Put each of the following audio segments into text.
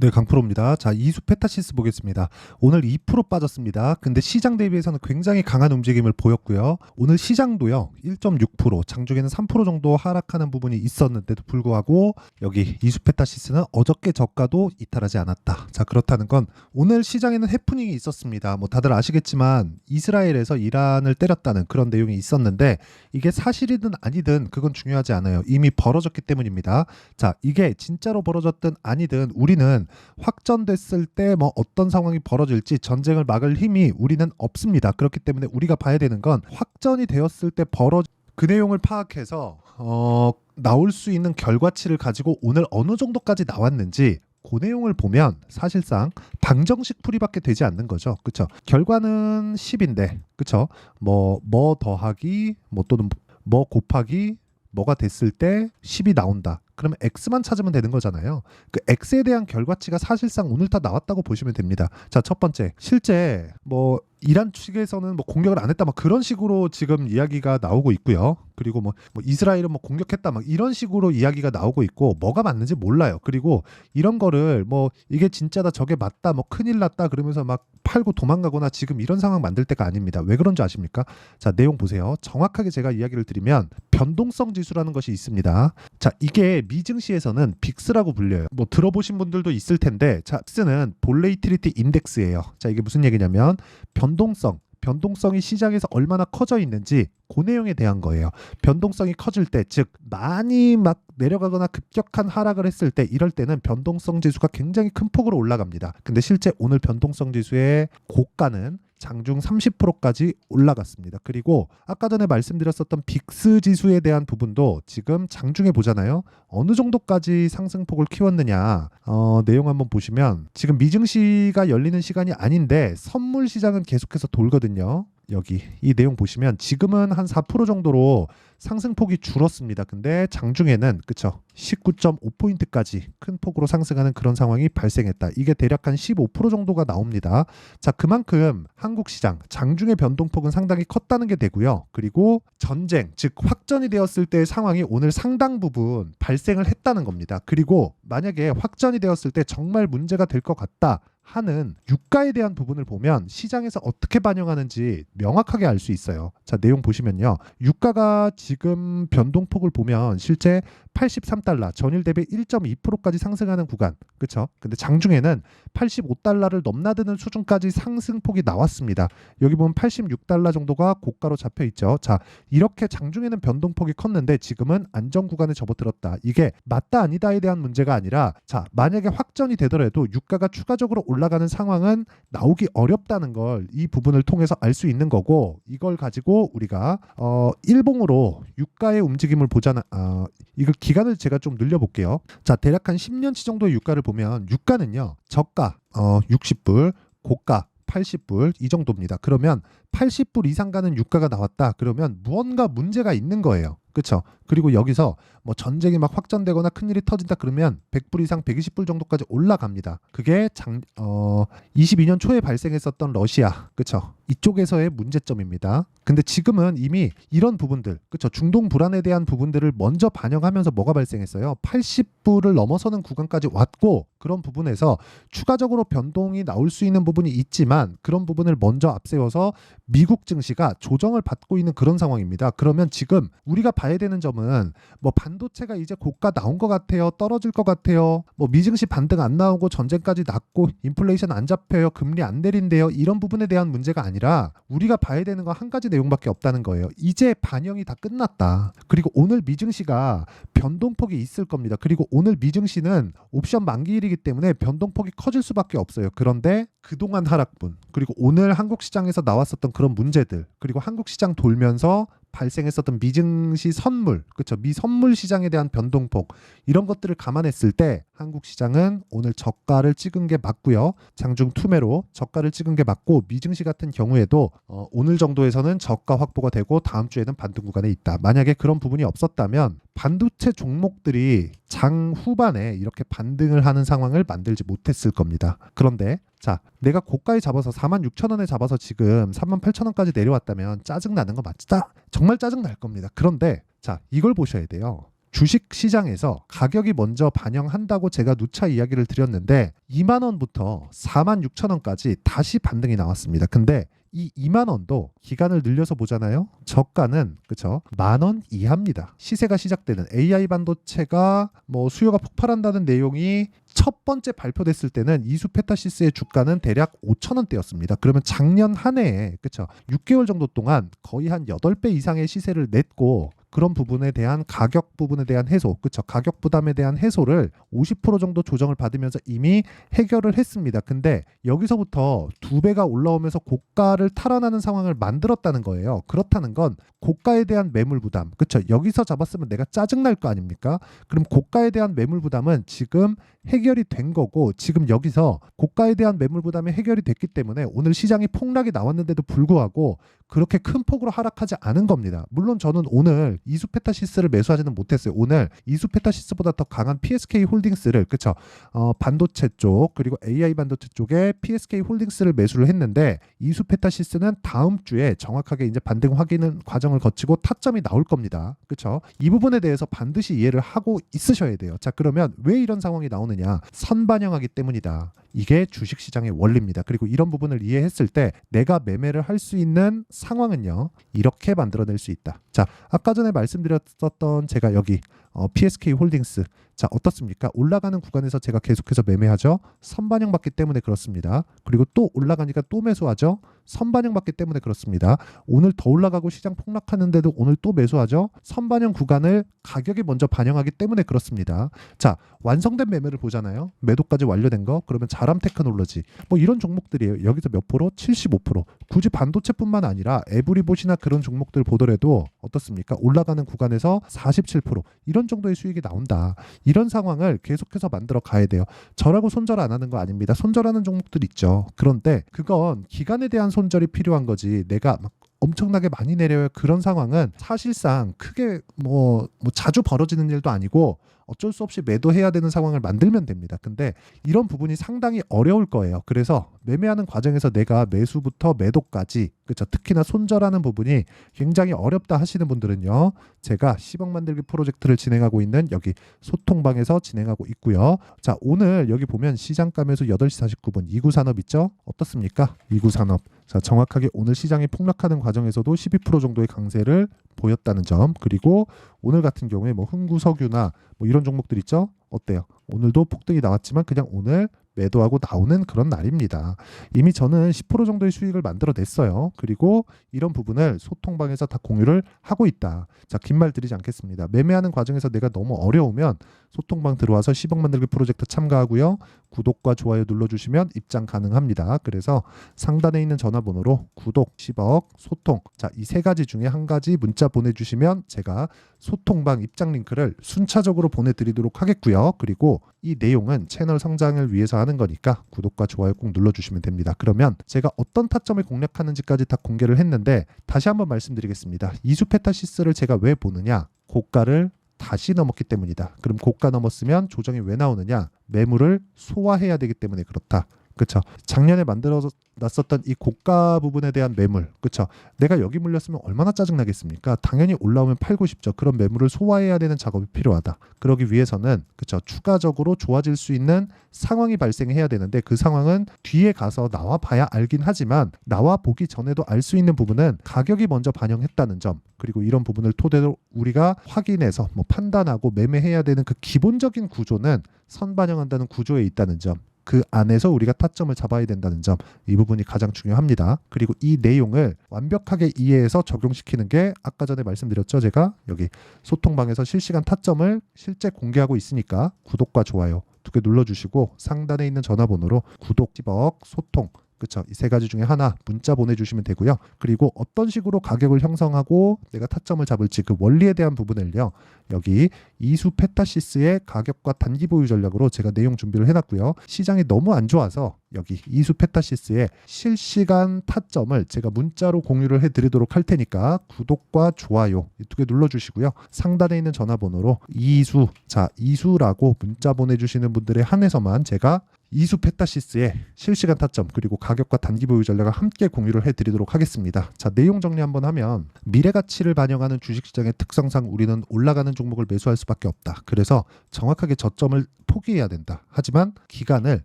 네, 강프로입니다. 자, 이수 페타시스 보겠습니다. 오늘 2% 빠졌습니다. 근데 시장 대비해서는 굉장히 강한 움직임을 보였고요. 오늘 시장도요, 1.6%, 장중에는 3% 정도 하락하는 부분이 있었는데도 불구하고 여기 이수 페타시스는 어저께 저가도 이탈하지 않았다. 자, 그렇다는 건 오늘 시장에는 해프닝이 있었습니다. 뭐 다들 아시겠지만 이스라엘에서 이란을 때렸다는 그런 내용이 있었는데 이게 사실이든 아니든 그건 중요하지 않아요. 이미 벌어졌기 때문입니다. 자, 이게 진짜로 벌어졌든 아니든 우리는 확전됐을 때 뭐 어떤 상황이 벌어질지 전쟁을 막을 힘이 우리는 없습니다. 그렇기 때문에 우리가 봐야 되는 건 확전이 되었을 때 벌어 그 내용을 파악해서 어 나올 수 있는 결과치를 가지고 오늘 어느 정도까지 나왔는지 그 내용을 보면 사실상 방정식 풀이밖에 되지 않는 거죠. 그렇죠? 결과는 10인데 그렇죠? 뭐뭐 더하기 뭐 또는 뭐 곱하기 뭐가 됐을 때 10이 나온다. 그러면 x만 찾으면 되는 거잖아요. 그 x에 대한 결과치가 사실상 오늘 다 나왔다고 보시면 됩니다. 자, 첫 번째. 실제 뭐 이란 측에서는 뭐 공격을 안 했다 막 그런 식으로 지금 이야기가 나오고 있고요. 그리고 뭐, 뭐 이스라엘은 뭐 공격했다 막 이런 식으로 이야기가 나오고 있고 뭐가 맞는지 몰라요. 그리고 이런 거를 뭐 이게 진짜다 저게 맞다 뭐 큰일 났다 그러면서 막 팔고 도망가거나 지금 이런 상황 만들 때가 아닙니다. 왜 그런 줄 아십니까? 자, 내용 보세요. 정확하게 제가 이야기를 드리면 변동성 지수라는 것이 있습니다. 자, 이게 미증시에서는 빅스라고 불려요. 뭐 들어보신 분들도 있을 텐데 자, 빅스는 볼레이트리티 인덱스예요. 자, 이게 무슨 얘기냐면 변 동성 변동성이 시장에서 얼마나 커져 있는지 그 내용에 대한 거예요. 변동성이 커질 때, 즉 많이 막 내려가거나 급격한 하락을 했을 때 이럴 때는 변동성 지수가 굉장히 큰 폭으로 올라갑니다. 근데 실제 오늘 변동성 지수의 고가는 장중 30%까지 올라갔습니다. 그리고 아까 전에 말씀드렸었던 빅스 지수에 대한 부분도 지금 장중에 보잖아요. 어느 정도까지 상승폭을 키웠느냐. 어, 내용 한번 보시면 지금 미증시가 열리는 시간이 아닌데 선물 시장은 계속해서 돌거든요. 여기 이 내용 보시면 지금은 한 4% 정도로 상승폭이 줄었습니다. 근데 장중에는 그쵸 19.5포인트까지 큰 폭으로 상승하는 그런 상황이 발생했다. 이게 대략 한 15% 정도가 나옵니다. 자 그만큼 한국 시장 장중의 변동폭은 상당히 컸다는 게 되고요. 그리고 전쟁 즉 확전이 되었을 때의 상황이 오늘 상당 부분 발생을 했다는 겁니다. 그리고 만약에 확전이 되었을 때 정말 문제가 될 것 같다. 하는 유가에 대한 부분을 보면 시장에서 어떻게 반영하는지 명확하게 알 수 있어요. 자, 내용 보시면요. 유가가 지금 변동폭을 보면 실제 83달러, 전일 대비 1.2%까지 상승하는 구간. 그렇죠? 근데 장중에는 85달러를 넘나드는 수준까지 상승폭이 나왔습니다. 여기 보면 86달러 정도가 고가로 잡혀 있죠. 자, 이렇게 장중에는 변동폭이 컸는데 지금은 안정 구간에 접어들었다. 이게 맞다 아니다에 대한 문제가 아니라 자, 만약에 확전이 되더라도 유가가 추가적으로 올라가는 상황은 나오기 어렵다는 걸 이 부분을 통해서 알 수 있는 거고 이걸 가지고 우리가 어 일봉으로 유가의 움직임을 보자는 어 이거 기간을 제가 좀 늘려볼게요. 자, 대략 한 10년치 정도의 유가를 보면 유가는요 저가 어 60불, 고가 80불 이 정도입니다. 그러면 80불 이상 가는 유가가 나왔다. 그러면 무언가 문제가 있는 거예요. 그렇죠? 그리고 여기서 뭐 전쟁이 막 확전되거나 큰일이 터진다 그러면 100불 이상 120불 정도까지 올라갑니다. 그게 장, 어, 22년 초에 발생했었던 러시아, 그렇죠? 이쪽에서의 문제점입니다. 근데 지금은 이미 이런 부분들, 그렇죠? 중동 불안에 대한 부분들을 먼저 반영하면서 뭐가 발생했어요? 80불을 넘어서는 구간까지 왔고 그런 부분에서 추가적으로 변동이 나올 수 있는 부분이 있지만 그런 부분을 먼저 앞세워서 미국 증시가 조정을 받고 있는 그런 상황입니다. 그러면 지금 우리가 봐야 되는 점은 뭐 반 도체가 이제 고가 나온 것 같아요. 떨어질 것 같아요. 뭐 미증시 반등 안 나오고 전쟁까지 났고 인플레이션 안 잡혀요. 금리 안 내린대요. 이런 부분에 대한 문제가 아니라 우리가 봐야 되는 건 한 가지 내용밖에 없다는 거예요. 이제 반영이 다 끝났다. 그리고 오늘 미증시가 변동폭이 있을 겁니다. 그리고 오늘 미증시는 옵션 만기일이기 때문에 변동폭이 커질 수밖에 없어요. 그런데 그동안 하락분 그리고 오늘 한국 시장에서 나왔었던 그런 문제들 그리고 한국 시장 돌면서 발생했었던 미증시 선물, 그렇죠? 미선물 시장에 대한 변동폭 이런 것들을 감안했을 때 한국 시장은 오늘 저가를 찍은 게 맞고요. 장중 투매로 저가를 찍은 게 맞고 미증시 같은 경우에도 어, 오늘 정도에서는 저가 확보가 되고 다음 주에는 반등 구간에 있다. 만약에 그런 부분이 없었다면 반도체 종목들이 장 후반에 이렇게 반등을 하는 상황을 만들지 못했을 겁니다. 그런데 자, 내가 고가에 잡아서 4만 6천 원에 잡아서 지금 3만 8천 원까지 내려왔다면 짜증 나는 거 맞다? 정말 짜증 날 겁니다. 그런데 자, 이걸 보셔야 돼요. 주식 시장에서 가격이 먼저 반영한다고 제가 누차 이야기를 드렸는데 2만 원부터 4만 6천 원까지 다시 반등이 나왔습니다. 근데 이 2만 원도 기간을 늘려서 보잖아요. 저가는 그쵸 만 원 이하입니다. 시세가 시작되는 AI 반도체가 뭐 수요가 폭발한다는 내용이 첫 번째 발표됐을 때는 이수 페타시스의 주가는 대략 5천 원대였습니다. 그러면 작년 한 해에 그쵸 6개월 정도 동안 거의 한 8배 이상의 시세를 냈고 그런 부분에 대한 가격 부분에 대한 해소, 그쵸 가격 부담에 대한 해소를 50% 정도 조정을 받으면서 이미 해결을 했습니다. 근데 여기서부터 두 배가 올라오면서 고가를 탈환하는 상황을 만들었다는 거예요. 그렇다는 건 고가에 대한 매물 부담, 그쵸 여기서 잡았으면 내가 짜증 날 거 아닙니까? 그럼 고가에 대한 매물 부담은 지금 해결이 된 거고 지금 여기서 고가에 대한 매물 부담이 해결이 됐기 때문에 오늘 시장이 폭락이 나왔는데도 불구하고 그렇게 큰 폭으로 하락하지 않은 겁니다. 물론 저는 오늘 이수페타시스를 매수하지는 못했어요. 오늘 이수페타시스보다 더 강한 PSK 홀딩스를 그쵸 어, 반도체 쪽 그리고 AI 반도체 쪽에 PSK 홀딩스를 매수를 했는데 이수페타시스는 다음 주에 정확하게 이제 반등 확인은 과정을 거치고 타점이 나올 겁니다. 그쵸 이 부분에 대해서 반드시 이해를 하고 있으셔야 돼요. 자 그러면 왜 이런 상황이 나오느냐 선반영하기 때문이다. 이게 주식시장의 원리입니다. 그리고 이런 부분을 이해했을 때 내가 매매를 할 수 있는 상황은요 이렇게 만들어낼 수 있다. 자 아까 전에 말씀드렸었던 제가 여기 어, PSK 홀딩스 자 어떻습니까? 올라가는 구간에서 제가 계속해서 매매하죠. 선반영 받기 때문에 그렇습니다. 그리고 또 올라가니까 또 매수하죠. 선반영 받기 때문에 그렇습니다. 오늘 더 올라가고 시장 폭락하는데도 오늘 또 매수하죠. 선반영 구간을 가격이 먼저 반영하기 때문에 그렇습니다. 자 완성된 매매를 보잖아요. 매도까지 완료된 거 그러면 자람 테크놀로지 뭐 이런 종목들이에요. 여기서 몇 프로? 75%. 굳이 반도체뿐만 아니라 에브리봇이나 그런 종목들 보더라도 어떻습니까? 올라가는 구간에서 47% 이런 정도의 수익이 나온다. 이런 상황을 계속해서 만들어 가야 돼요. 저라고 손절 안 하는 거 아닙니다. 손절하는 종목들 있죠. 그런데 그건 기간에 대한 손절이 필요한 거지. 내가 막 엄청나게 많이 내려요. 그런 상황은 사실상 크게 뭐, 뭐 자주 벌어지는 일도 아니고 어쩔 수 없이 매도해야 되는 상황을 만들면 됩니다. 근데 이런 부분이 상당히 어려울 거예요. 그래서 매매하는 과정에서 내가 매수부터 매도까지 그렇죠. 특히나 손절하는 부분이 굉장히 어렵다 하시는 분들은요. 제가 10억 만들기 프로젝트를 진행하고 있는 여기 소통방에서 진행하고 있고요. 자, 오늘 여기 보면 시장감에서 8시 49분 이구산업 있죠? 어떻습니까? 이구산업. 자, 정확하게 오늘 시장이 폭락하는 과정에서도 12% 정도의 강세를 보였다는 점. 그리고 오늘 같은 경우에 뭐 흥구석유나 뭐 이런 종목들 있죠? 어때요? 오늘도 폭등이 나왔지만 그냥 오늘 매도하고 나오는 그런 날입니다. 이미 저는 10% 정도의 수익을 만들어냈어요. 그리고 이런 부분을 소통방에서 다 공유를 하고 있다. 자, 긴 말 드리지 않겠습니다. 매매하는 과정에서 내가 너무 어려우면 소통방 들어와서 10억 만들기 프로젝트 참가하고요. 구독과 좋아요 눌러주시면 입장 가능합니다. 그래서 상단에 있는 전화번호로 구독, 10억, 소통. 자, 이 세 가지 중에 한 가지 문자 보내주시면 제가 소통방 입장 링크를 순차적으로 보내드리도록 하겠고요. 그리고 이 내용은 채널 성장을 위해서 하는 거니까 구독과 좋아요 꼭 눌러주시면 됩니다. 그러면 제가 어떤 타점을 공략하는지까지 다 공개를 했는데 다시 한번 말씀드리겠습니다. 이수페타시스를 제가 왜 보느냐? 고가를 다시 넘었기 때문이다. 그럼 고가 넘었으면 조정이 왜 나오느냐? 매물을 소화해야 되기 때문에 그렇다. 그렇죠. 작년에 만들어 놨었던 이 고가 부분에 대한 매물, 그렇죠. 내가 여기 물렸으면 얼마나 짜증 나겠습니까? 당연히 올라오면 팔고 싶죠. 그런 매물을 소화해야 되는 작업이 필요하다. 그러기 위해서는 그렇죠. 추가적으로 좋아질 수 있는 상황이 발생해야 되는데 그 상황은 뒤에 가서 나와 봐야 알긴 하지만 나와 보기 전에도 알 수 있는 부분은 가격이 먼저 반영했다는 점. 그리고 이런 부분을 토대로 우리가 확인해서 뭐 판단하고 매매해야 되는 그 기본적인 구조는 선반영한다는 구조에 있다는 점. 그 안에서 우리가 타점을 잡아야 된다는 점 이 부분이 가장 중요합니다. 그리고 이 내용을 완벽하게 이해해서 적용시키는 게 아까 전에 말씀드렸죠. 제가 여기 소통방에서 실시간 타점을 실제 공개하고 있으니까 구독과 좋아요 두 개 눌러주시고 상단에 있는 전화번호로 구독, 10억, 소통 그쵸. 이세 가지 중에 하나 문자 보내주시면 되고요. 그리고 어떤 식으로 가격을 형성하고 내가 타점을 잡을지 그 원리에 대한 부분을요. 여기 이수 페타시스의 가격과 단기 보유 전략으로 제가 내용 준비를 해놨고요. 시장이 너무 안 좋아서 여기 이수 페타시스의 실시간 타점을 제가 문자로 공유를 해드리도록 할 테니까 구독과 좋아요 이 두 개 눌러주시고요. 상단에 있는 전화번호로 이수 자 이수라고 문자 보내주시는 분들에 한해서만 제가 이수 페타시스의 실시간 타점 그리고 가격과 단기 보유 전략을 함께 공유를 해드리도록 하겠습니다. 자 내용 정리 한번 하면 미래 가치를 반영하는 주식시장의 특성상 우리는 올라가는 종목을 매수할 수밖에 없다. 그래서 정확하게 저점을 포기해야 된다. 하지만 기간을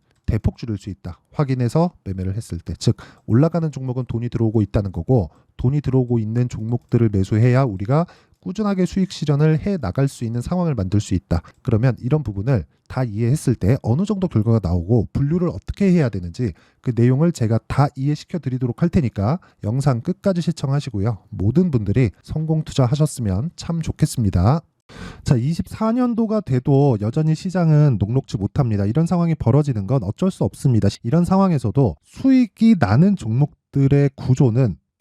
대폭 줄일 수 있다. 확인해서 매매를 했을 때, 즉 올라가는 종목은 돈이 들어오고 있다는 거고 돈이 들어오고 있는 종목들을 매수해야 우리가 꾸준하게 수익 실현을 해 나갈 수 있는 상황을 만들 수 있다. 그러면 이런 부분을 다 이해했을 때 어느 정도 결과가 나오고 분류를 어떻게 해야 되는지 그 내용을 제가 다 이해시켜 드리도록 할 테니까 영상 끝까지 시청하시고요. 모든 분들이 성공 투자하셨으면 참 좋겠습니다. 자, 24년도가 돼도 여전히 시장은 녹록지 못합니다. 이런 상황이 벌어지는 건 어쩔 수 없습니다. 이런 상황에서도 수익이 나는 종목들의 구조는